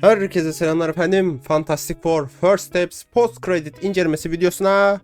Herkese selamlar efendim. Fantastic Four First Steps Post Credit incelemesi videosuna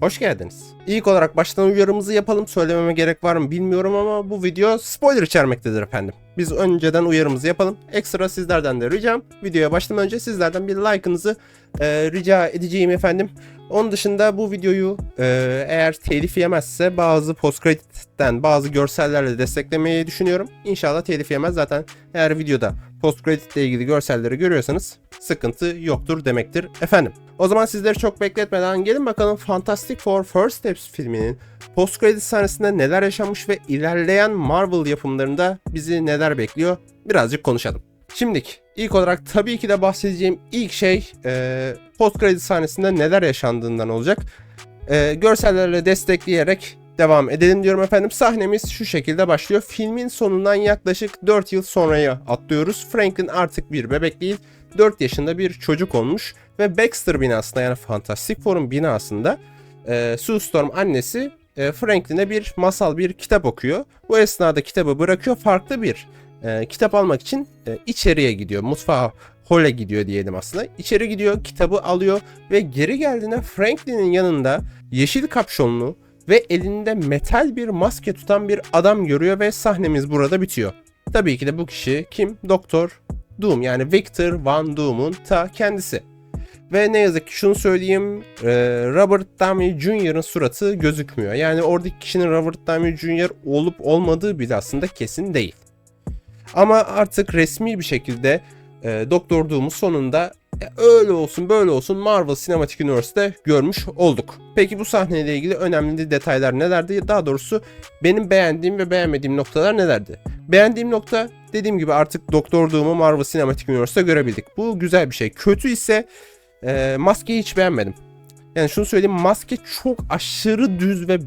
hoş geldiniz. İlk olarak baştan uyarımızı yapalım. Söylememe gerek var mı bilmiyorum ama bu video spoiler içermektedir efendim. Biz önceden uyarımızı yapalım. Ekstra sizlerden de ricam. Videoya başlamadan önce sizlerden bir like'ınızı e, rica edeceğim efendim. Onun dışında bu videoyu e, eğer telif yemezse bazı post credit'ten bazı görsellerle desteklemeyi düşünüyorum. İnşallah telif yemez. Zaten eğer videoda post credit ile ilgili görselleri görüyorsanız sıkıntı yoktur demektir efendim. O zaman sizleri çok bekletmeden gelin bakalım Fantastic Four First Steps filminin post credit sahnesinde neler yaşanmış ve ilerleyen Marvel yapımlarında bizi neler bekliyor birazcık konuşalım. Şimdilik ilk olarak tabii ki de bahsedeceğim ilk şey e, post credit sahnesinde neler yaşandığından olacak. E, görsellerle destekleyerek devam edelim diyorum efendim. Sahnemiz şu şekilde başlıyor. Filmin sonundan yaklaşık 4 yıl sonraya atlıyoruz. Franklin artık bir bebek değil, 4 yaşında bir çocuk olmuş ve Baxter binasında yani Fantastic Four'un binasında e, Sue Storm annesi e, Franklin'e bir masal bir kitap okuyor. Bu esnada kitabı bırakıyor farklı bir e, kitap almak için e, içeriye gidiyor. Mutfağa hole gidiyor diyelim aslında. İçeri gidiyor, kitabı alıyor ve geri geldiğinde Franklin'in yanında yeşil kapşonlu ve elinde metal bir maske tutan bir adam görüyor ve sahnemiz burada bitiyor. Tabii ki de bu kişi kim? Doktor Doom yani Victor Van Doom'un ta kendisi. Ve ne yazık ki şunu söyleyeyim e, Robert Downey Jr.'ın suratı gözükmüyor. Yani oradaki kişinin Robert Downey Jr. olup olmadığı bile aslında kesin değil. Ama artık resmi bir şekilde e, Doktor Doom'u sonunda e, öyle olsun böyle olsun Marvel Cinematic Universe'de görmüş olduk. Peki bu sahneyle ilgili önemli detaylar nelerdi? Daha doğrusu benim beğendiğim ve beğenmediğim noktalar nelerdi? Beğendiğim nokta dediğim gibi artık Doktor Doom'u Marvel Cinematic Universe'da görebildik. Bu güzel bir şey. Kötü ise e, maskeyi hiç beğenmedim. Yani şunu söyleyeyim maske çok aşırı düz ve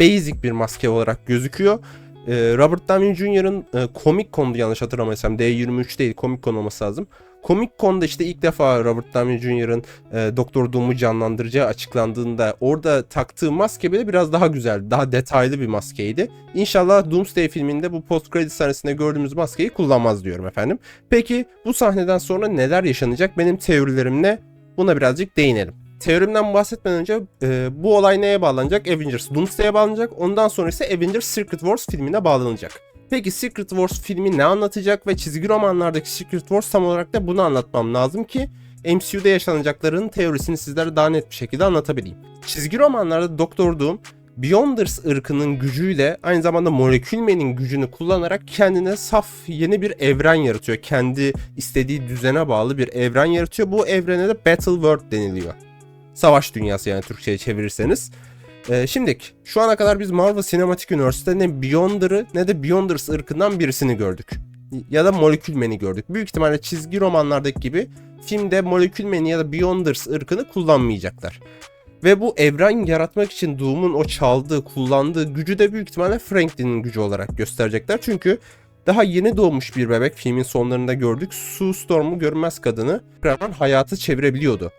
basic bir maske olarak gözüküyor. E, Robert Downey Jr.'ın e, Comic Con'du yanlış hatırlamıyorsam D23 değil Comic Con olması lazım. Comic Con'da işte ilk defa Robert Downey Jr.'ın e, Doktor Doom'u canlandıracağı açıklandığında orada taktığı maske bile biraz daha güzel, daha detaylı bir maskeydi. İnşallah Doomsday filminde bu post credit sahnesinde gördüğümüz maskeyi kullanmaz diyorum efendim. Peki bu sahneden sonra neler yaşanacak? Benim teorilerim ne? Buna birazcık değinelim. Teorimden bahsetmeden önce e, bu olay neye bağlanacak? Avengers Doomsday'e bağlanacak. Ondan sonra ise Avengers Secret Wars filmine bağlanacak. Peki Secret Wars filmi ne anlatacak ve çizgi romanlardaki Secret Wars tam olarak da bunu anlatmam lazım ki MCU'da yaşanacakların teorisini sizlere daha net bir şekilde anlatabileyim. Çizgi romanlarda Doktor Doom Beyonders ırkının gücüyle aynı zamanda Molekülmen'in gücünü kullanarak kendine saf yeni bir evren yaratıyor. Kendi istediği düzene bağlı bir evren yaratıyor. Bu evrene de Battle World deniliyor. Savaş dünyası yani Türkçe'ye çevirirseniz. Ee, şimdi şu ana kadar biz Marvel Cinematic Universe'de ne Beyonder'ı ne de Beyonders ırkından birisini gördük. Ya da Molekülmen'i gördük. Büyük ihtimalle çizgi romanlardaki gibi filmde Molekülmen'i ya da Beyonders ırkını kullanmayacaklar. Ve bu evren yaratmak için Doom'un o çaldığı, kullandığı gücü de büyük ihtimalle Franklin'in gücü olarak gösterecekler. Çünkü daha yeni doğmuş bir bebek filmin sonlarında gördük. Sue Storm'u görünmez kadını hayatı çevirebiliyordu.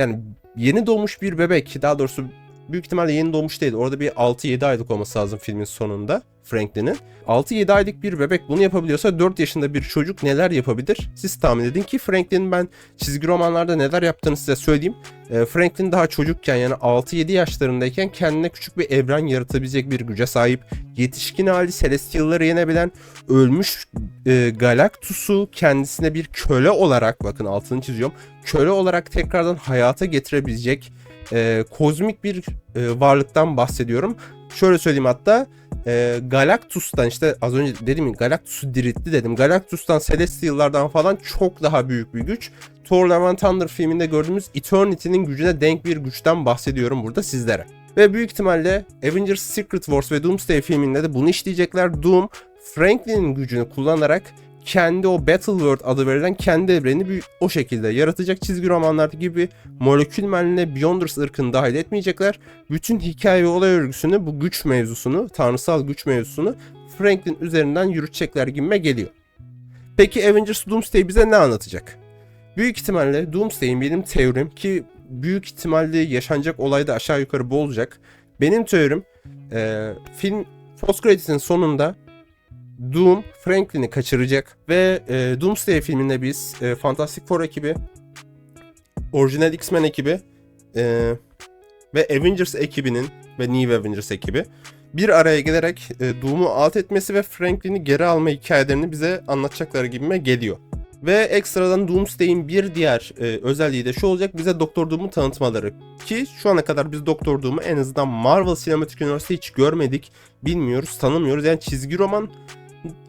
Yani yeni doğmuş bir bebek, daha doğrusu büyük ihtimalle yeni doğmuş değil. Orada bir 6-7 aylık olması lazım filmin sonunda Franklin'in. 6-7 aylık bir bebek bunu yapabiliyorsa 4 yaşında bir çocuk neler yapabilir? Siz tahmin edin ki Franklin'in ben çizgi romanlarda neler yaptığını size söyleyeyim. E, Franklin daha çocukken yani 6-7 yaşlarındayken kendine küçük bir evren yaratabilecek bir güce sahip. Yetişkin hali Celestial'ları yenebilen ölmüş e, Galactus'u kendisine bir köle olarak bakın altını çiziyorum. Köle olarak tekrardan hayata getirebilecek e, kozmik bir e, varlıktan bahsediyorum. Şöyle söyleyeyim hatta e, Galactus'tan işte az önce dedim mi Galactus'u diriltti dedim. Galactus'tan Celestial'lardan falan çok daha büyük bir güç. Thor Love and Thunder filminde gördüğümüz Eternity'nin gücüne denk bir güçten bahsediyorum burada sizlere. Ve büyük ihtimalle Avengers Secret Wars ve Doomsday filminde de bunu işleyecekler. Doom Franklin'in gücünü kullanarak kendi o Battle World adı verilen kendi evreni bir, o şekilde yaratacak çizgi romanlardaki gibi molekül menline Beyonders ırkını dahil etmeyecekler. Bütün hikaye ve olay örgüsünü bu güç mevzusunu, tanrısal güç mevzusunu Franklin üzerinden yürütecekler gibime geliyor. Peki Avengers Doomsday bize ne anlatacak? Büyük ihtimalle Doomsday'in benim teorim ki büyük ihtimalle yaşanacak olayda aşağı yukarı bu olacak. Benim teorim e, film post sonunda Doom Franklin'i kaçıracak ve e, Doomsday filminde biz e, Fantastic Four ekibi, orijinal X-Men ekibi e, ve Avengers ekibinin ve New Avengers ekibi bir araya gelerek e, Doom'u alt etmesi ve Franklin'i geri alma hikayelerini bize anlatacakları gibime geliyor. Ve ekstradan Doomsday'in bir diğer e, özelliği de şu olacak bize Doktor Doom'u tanıtmaları. Ki şu ana kadar biz Doktor Doom'u en azından Marvel Cinematic Universe'da hiç görmedik, bilmiyoruz, tanımıyoruz. Yani çizgi roman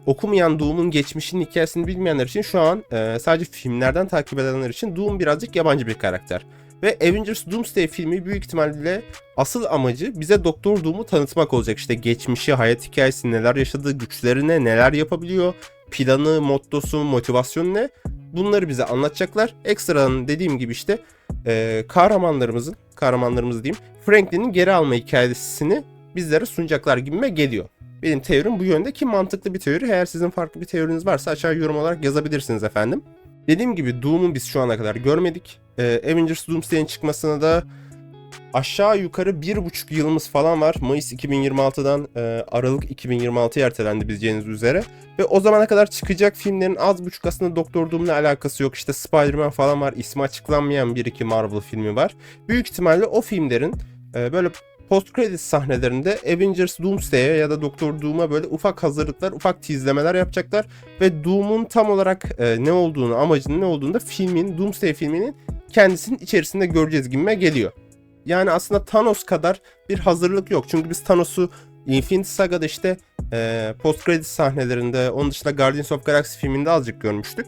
okumayan Doom'un geçmişinin hikayesini bilmeyenler için şu an e, sadece filmlerden takip edenler için Doom birazcık yabancı bir karakter. Ve Avengers Doomsday filmi büyük ihtimalle asıl amacı bize Doktor Doom'u tanıtmak olacak. İşte geçmişi, hayat hikayesi, neler yaşadığı, güçlerine, neler yapabiliyor, planı, mottosu, motivasyonu ne? Bunları bize anlatacaklar. Ekstradan dediğim gibi işte e, kahramanlarımızın, kahramanlarımız diyeyim, Franklin'in geri alma hikayesini bizlere sunacaklar gibime geliyor. Benim teorim bu yönde ki mantıklı bir teori. Eğer sizin farklı bir teoriniz varsa aşağı yorum olarak yazabilirsiniz efendim. Dediğim gibi Doom'u biz şu ana kadar görmedik. Ee, Avengers Doomsday'in çıkmasına da aşağı yukarı bir buçuk yılımız falan var. Mayıs 2026'dan e, Aralık 2026'ya ertelendi bileceğiniz üzere. Ve o zamana kadar çıkacak filmlerin az buçuk aslında Doktor Doom'la alakası yok. İşte Spider-Man falan var. İsmi açıklanmayan bir iki Marvel filmi var. Büyük ihtimalle o filmlerin e, böyle post credit sahnelerinde Avengers Doomsday'e ya da Doktor Doom'a böyle ufak hazırlıklar, ufak tease'lemeler yapacaklar ve Doom'un tam olarak e, ne olduğunu, amacının ne olduğunu da filmin, Doomsday filminin kendisinin içerisinde göreceğiz gibime geliyor. Yani aslında Thanos kadar bir hazırlık yok. Çünkü biz Thanos'u Infinity Saga'da işte e, post credit sahnelerinde, onun dışında Guardians of Galaxy filminde azıcık görmüştük.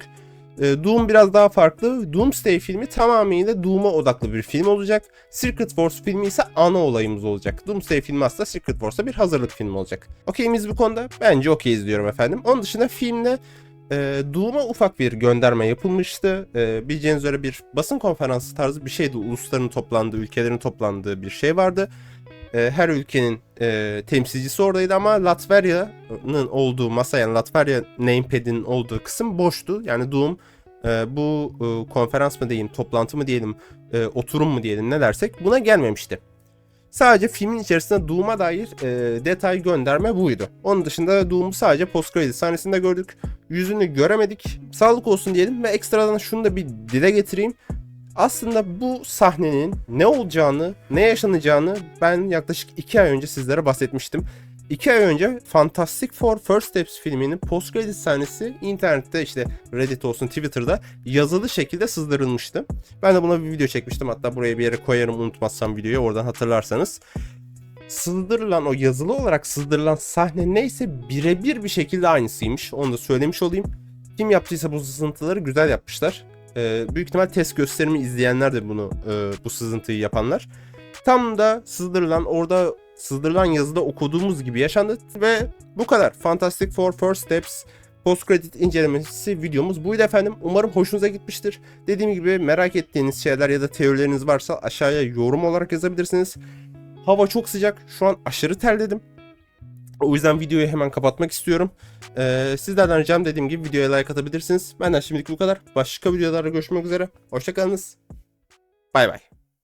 E, Doom biraz daha farklı. Doomsday filmi tamamıyla Doom'a odaklı bir film olacak. Secret Wars filmi ise ana olayımız olacak. Doomsday filmi aslında Secret Wars'a bir hazırlık filmi olacak. Okey miyiz bu konuda? Bence okeyiz diyorum efendim. Onun dışında filmde e, Doom'a ufak bir gönderme yapılmıştı. E, bileceğiniz üzere bir basın konferansı tarzı bir şeydi. Ulusların toplandığı, ülkelerin toplandığı bir şey vardı. E, her ülkenin e, temsilcisi oradaydı ama Latvia'nın olduğu masa yani Latvia namepad'in olduğu kısım boştu. Yani Doom e, bu e, konferans mı diyeyim, toplantı mı diyelim, e, oturum mu diyelim ne dersek buna gelmemişti. Sadece filmin içerisinde Doom'a dair e, detay gönderme buydu. Onun dışında Doom'u sadece post credit sahnesinde gördük. Yüzünü göremedik. Sağlık olsun diyelim ve ekstradan şunu da bir dile getireyim. Aslında bu sahnenin ne olacağını, ne yaşanacağını ben yaklaşık 2 ay önce sizlere bahsetmiştim. 2 ay önce Fantastic Four First Steps filminin post credit sahnesi internette işte Reddit olsun Twitter'da yazılı şekilde sızdırılmıştı. Ben de buna bir video çekmiştim. Hatta buraya bir yere koyarım unutmazsam videoyu oradan hatırlarsanız. Sızdırılan o yazılı olarak sızdırılan sahne neyse birebir bir şekilde aynısıymış. Onu da söylemiş olayım. Kim yaptıysa bu sızıntıları güzel yapmışlar. Ee, büyük ihtimal test gösterimi izleyenler de bunu e, bu sızıntıyı yapanlar. Tam da sızdırılan orada sızdırılan yazıda okuduğumuz gibi yaşandı ve bu kadar. Fantastic Four First Steps post credit incelemesi videomuz buydu efendim. Umarım hoşunuza gitmiştir. Dediğim gibi merak ettiğiniz şeyler ya da teorileriniz varsa aşağıya yorum olarak yazabilirsiniz. Hava çok sıcak. Şu an aşırı terledim. O yüzden videoyu hemen kapatmak istiyorum. Ee, sizlerden ricam dediğim gibi videoya like atabilirsiniz. Benden şimdilik bu kadar. Başka videolarda görüşmek üzere. Hoşçakalınız. Bay bay.